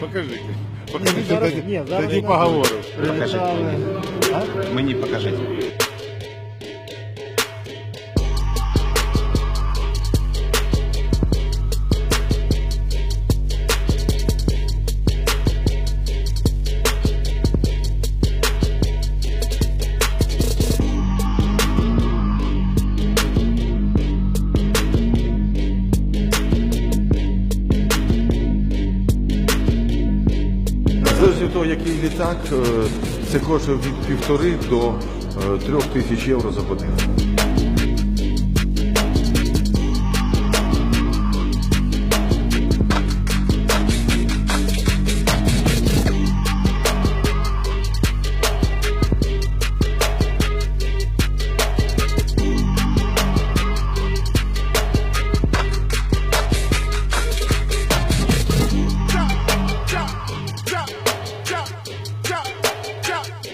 покажите. Покажите, зараз- тоді, ні, зараз тоді не поговоримо. Прилітали. А? Мені покажіть. Залежно від того, який літак, е, це коштує від півтори до е, трьох тисяч євро за годину.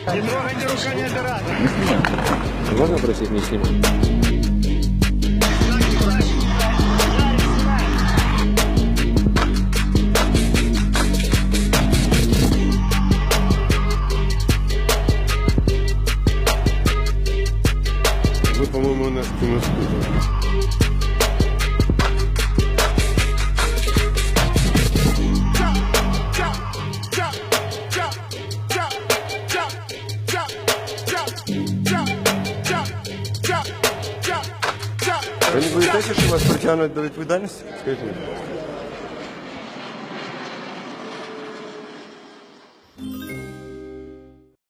Не оператора. Можна просити не знімати? Ви, по-моєму, нас спутали. Ви не боїтеся, що вас притягнуть до відповідальності? Скажіть мені.